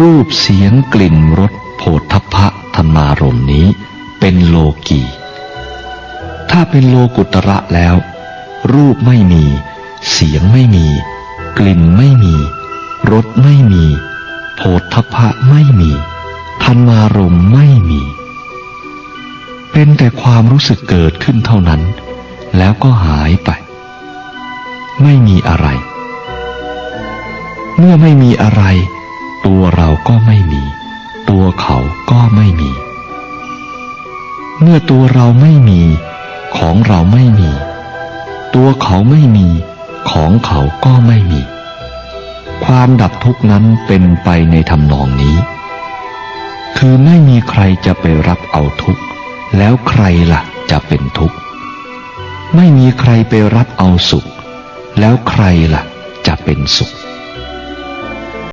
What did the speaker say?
รูปเสียงกลิ่นรสโผฏฐัพะธรรมารมณ์นี้ เป็นโลกี ถ้าเป็นโลกุตระแล้ว รูปไม่มี เสียงไม่มี กลิ่นไม่มีรสไม่มีโผฏฐัพะไม่มีธรรมารมณ์ไม่มี เป็นแต่ความรู้สึกเกิดขึ้นเท่านั้น แล้วก็หายไป ไม่มีอะไร เมื่อไม่มีอะไร ก็ไม่มี ตัวเขาก็ไม่มี เมื่อตัวเราไม่มี ของเราไม่มี ตัวเขาไม่มี ของเขาก็ไม่มี ความดับทุกนั้นเป็นไปในทำนองนี้ คือไม่มีใครจะไปรับเอาทุกข์ แล้วใครล่ะจะเป็นทุกข์ ไม่มีใครไปรับเอาสุข แล้วใครล่ะจะเป็นสุข